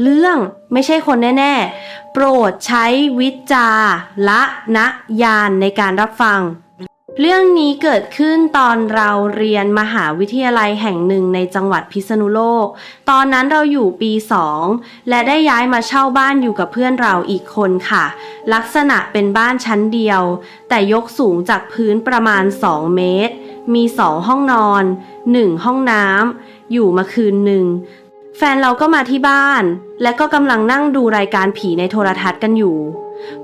เรื่องไม่ใช่คนแน่ ๆ โปรดใช้วิจารณญาณในการรับฟัง เรื่องนี้เกิดขึ้นตอนเราเรียนมหาวิทยาลัยแห่งหนึ่งในจังหวัดพิษณุโลก ตอนนั้นเราอยู่ปีสองและได้ย้ายมาเช่าบ้านอยู่กับเพื่อนเราอีกคนค่ะ ลักษณะเป็นบ้านชั้นเดียว แต่ยกสูงจากพื้นประมาณ 2 เมตร มีสองห้องนอน 1 ห้องน้ำอยู่มาคืนหนึ่ง แฟนเราก็มาที่บ้าน และก็กำลังนั่งดูรายการผีในโทรทัศน์กันอยู่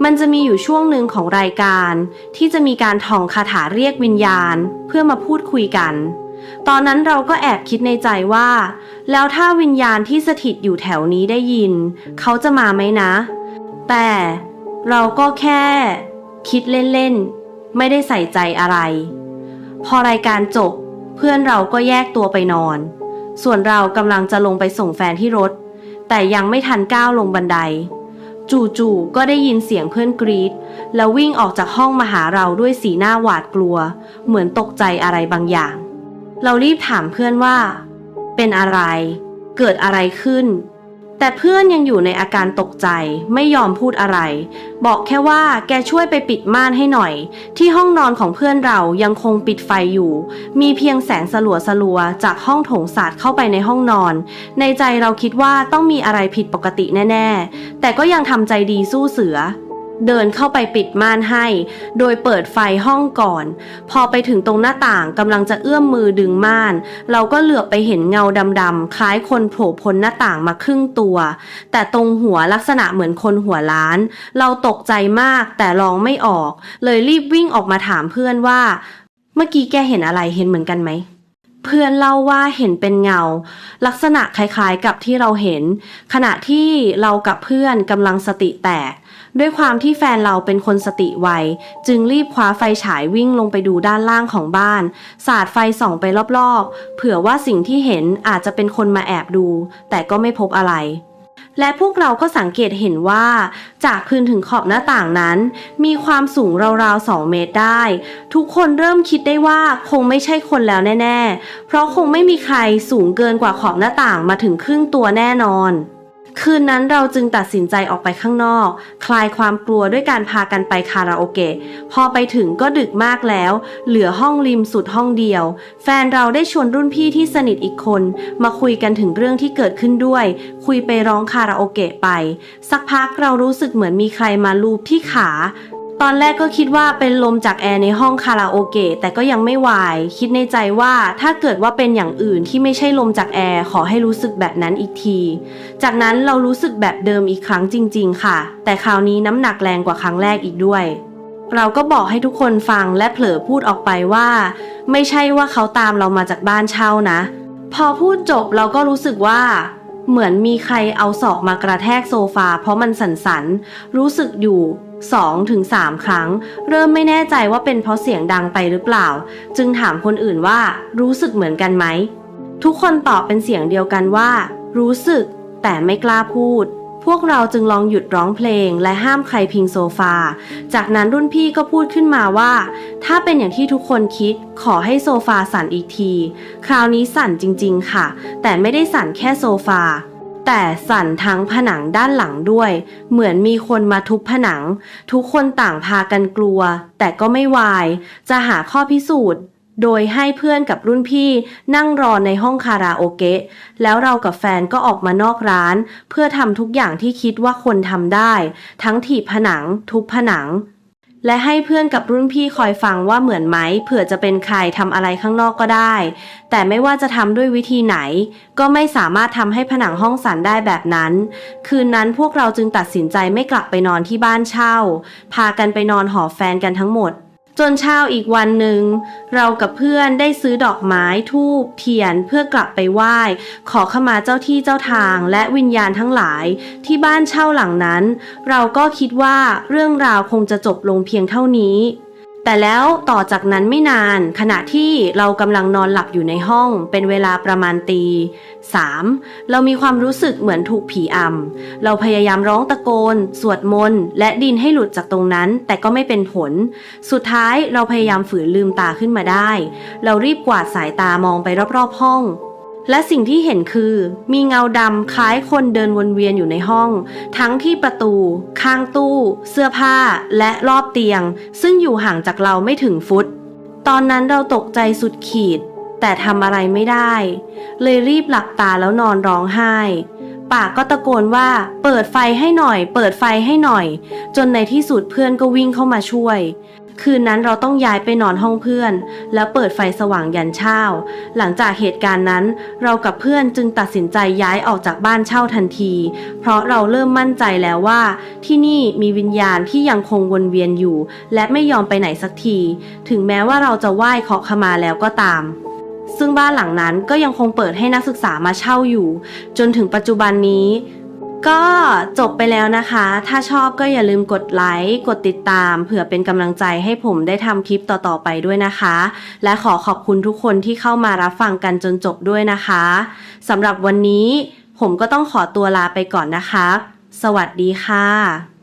มันจะมีอยู่ช่วงหนึ่งของรายการ ที่จะมีการท่องคาถาเรียกวิญญาณ เพื่อมาพูดคุยกัน ตอนนั้นเราก็แอบคิดในใจว่า แล้วถ้าวิญญาณที่สถิตอยู่แถวนี้ได้ยิน เขาจะมาไหมนะ แต่เราก็แค่ คิดเล่นๆ ไม่ได้ใส่ใจอะไร พอรายการจบเพื่อนเราก็แยกตัวไปนอน ส่วนเรากำลังจะลงไปส่งแฟนที่รถ แต่ยังไม่ทันก้าวลงบันได จู่ๆก็ได้ยินเสียงเพื่อนกรีดแล้ววิ่งออกจากห้องมาหาเราด้วยสีหน้าหวาดกลัว เหมือนตกใจอะไรบางอย่าง เรารีบถามเพื่อนว่า เป็นอะไร เกิดอะไรขึ้น แต่เพื่อนยังอยู่ในอาการตกใจไม่ยอมพูดอะไร บอกแค่ว่าแกช่วยไปปิดม่านให้หน่อย ที่ห้องนอนของเพื่อนเรายังคงปิดไฟอยู่ มีเพียงแสงสลัวสลัวๆจากห้องโถงสาดเข้าไปในห้องนอน ในใจเราคิดว่าต้องมีอะไรผิดปกติแน่ ๆ แต่ก็ยังทำใจดีสู้เสือ เดินเข้าไปปิดม่านให้ โดยเปิดไฟห้องก่อน พอไปถึงตรงหน้าต่างกำลังจะเอื้อมมือดึงม่าน เราก็เหลือบไปเห็นเงาดำๆคล้ายคนโผล่พ้นหน้าต่างมาครึ่งตัว แต่ตรงหัวลักษณะเหมือนคนหัวล้าน เราตกใจมากแต่ร้องไม่ออก เลยรีบวิ่งออกมาถามเพื่อนว่า เมื่อกี้แกเห็นอะไรเห็นเหมือนกันไหม เพื่อนเล่าว่าเห็นเป็นเงา ลักษณะคล้ายๆกับที่เราเห็น ขณะที่เรากับเพื่อนกำลังสติแตก ด้วยความที่แฟนเราเป็นคนสติไว จึงรีบคว้าไฟฉายวิ่งลงไปดูด้านล่างของบ้าน สาดไฟส่องไปรอบๆ เผื่อว่าสิ่งที่เห็นอาจจะเป็นคนมาแอบดู แต่ก็ไม่พบอะไร และพวกเราก็สังเกตเห็นว่า จากพื้นถึงขอบหน้าต่างนั้น มีความสูงราวๆ 2 เมตรได้ ทุกคนเริ่มคิดได้ว่าคงไม่ใช่คนแล้วแน่ ๆ เพราะคงไม่มีใครสูงเกินกว่าขอบหน้าต่างมาถึงครึ่งตัวแน่นอน คืนนั้นเราจึงตัดสินใจออกไปข้างนอก คลายความกลัวด้วยการพากันไปคาราโอเกะ พอไปถึงก็ดึกมากแล้ว เหลือห้องริมสุดห้องเดียว แฟนเราได้ชวนรุ่นพี่ที่สนิทอีกคน มาคุยกันถึงเรื่องที่เกิดขึ้นด้วย คุยไปร้องคาราโอเกะไป สักพักเรารู้สึกเหมือนมีใครมาลูบที่ขา ตอนแรกก็คิดว่าเป็นลมจากแอร์ในห้องคาราโอเกะแต่ก็ยังไม่วาย คิดในใจว่าถ้าเกิดว่าเป็นอย่างอื่นที่ไม่ใช่ลมจากแอร์ขอให้รู้สึกแบบนั้นอีกที จากนั้นเรารู้สึกแบบเดิมอีกครั้งจริง ๆ ค่ะ แต่คราวนี้น้ำหนักแรงกว่าครั้งแรกอีกด้วย เราก็บอกให้ทุกคนฟังและเผลอพูดออกไปว่า ไม่ใช่ว่าเขาตามเรามาจากบ้านเช่านะ พอพูดจบเราก็รู้สึกว่าเหมือนมีใครเอาศอกมากระแทกโซฟาเพราะมันสั่นๆรู้สึกอยู่ 2ถึง3ครั้ง เริ่มไม่แน่ใจว่าเป็นเพราะเสียงดังไปหรือเปล่า จึงถามคนอื่นว่ารู้สึกเหมือนกันไหม ทุกคนตอบเป็นเสียงเดียวกันว่า รู้สึก แต่ไม่กล้าพูด พวกเราจึงลองหยุดร้องเพลง และห้ามใครพิงโซฟา จากนั้นรุ่นพี่ก็พูดขึ้นมาว่า ถ้าเป็นอย่างที่ทุกคนคิด ขอให้โซฟาสั่นอีกที คราวนี้สั่นจริง ๆ ค่ะ แต่ไม่ได้สั่นแค่โซฟา แต่สั่นทั้งผนังด้านหลังด้วย เหมือนมีคนมาทุบผนัง ทุกคนต่างพากันกลัว แต่ก็ไม่วาย จะหาข้อพิสูจน์ โดยให้เพื่อนกับรุ่นพี่นั่งรอในห้องคาราโอเกะ แล้วเรากับแฟนก็ออกมานอกร้าน เพื่อทำทุกอย่างที่คิดว่าคนทำได้ ทั้งถีบผนัง ทุบผนัง และให้เพื่อนกับรุ่นพี่คอยฟังว่าเหมือนไหมเผื่อจะเป็นใครทำอะไรข้างนอกก็ได้ แต่ไม่ว่าจะทำด้วยวิธีไหน ก็ไม่สามารถทำให้ผนังห้องสั่นได้แบบนั้น คืนนั้นพวกเราจึงตัดสินใจไม่กลับไปนอนที่บ้านเช่า พากันไปนอนหอแฟนกันทั้งหมด จนเช้าอีกวันหนึ่ง เรากับเพื่อนได้ซื้อดอกไม้ทูบเทียนเพื่อกลับไปไหว้ ขอขมาเจ้าที่เจ้าทางและวิญญาณทั้งหลาย ที่บ้านเช่าหลังนั้น เราก็คิดว่าเรื่องราวคงจะจบลงเพียงเท่านี้ แต่แล้วต่อจากนั้นไม่นาน ขณะที่เรากำลังนอนหลับอยู่ในห้อง เป็นเวลาประมาณตี 3. เรามีความรู้สึกเหมือนถูกผีอำเราพยายามร้องตะโกน สวดมนต์และดินให้หลุดจากตรงนั้น แต่ก็ไม่เป็นผล สุดท้ายเราพยายามฝืนลืมตาขึ้นมาได้ เรารีบกวาดสายตามองไปรอบๆห้อง และสิ่งที่เห็นคือมีเงาดำคล้ายคนเดินวนเวียนอยู่ในห้อง ทั้งที่ประตู ข้างตู้ เสื้อผ้า และรอบเตียง ซึ่งอยู่ห่างจากเราไม่ถึงฟุต ตอนนั้นเราตกใจสุดขีด แต่ทำอะไรไม่ได้ เลยรีบหลับตาแล้วนอนร้องไห้ปากก็ตะโกนว่า เปิดไฟให้หน่อย เปิดไฟให้หน่อย จนในที่สุดเพื่อนก็วิ่งเข้ามาช่วย คืนนั้นเราต้องย้ายไปนอนห้องเพื่อน แล้วเปิดไฟสว่างยันเช้า หลังจากเหตุการณ์นั้น เรากับเพื่อนจึงตัดสินใจย้ายออกจากบ้านเช่าทันที เพราะเราเริ่มมั่นใจแล้วว่า ที่นี่มีวิญญาณที่ยังคงวนเวียนอยู่ และไม่ยอมไปไหนสักที ถึงแม้ว่าเราจะไหว้ขอขมาแล้วก็ตามซึ่งบ้านหลังนั้นก็ยังคงเปิดให้นักศึกษามาเช่าอยู่ จนถึงปัจจุบันนี้ ก็จบไปแล้วนะคะ ถ้าชอบก็อย่าลืมกดไลค์ กดติดตาม เผื่อเป็นกำลังใจให้ผมได้ทำคลิปต่อๆไปด้วยนะคะ และขอขอบคุณทุกคนที่เข้ามารับฟังกันจนจบด้วยนะคะสำหรับวันนี้ผมก็ต้องขอตัวลาไปก่อนนะคะ สวัสดีค่ะ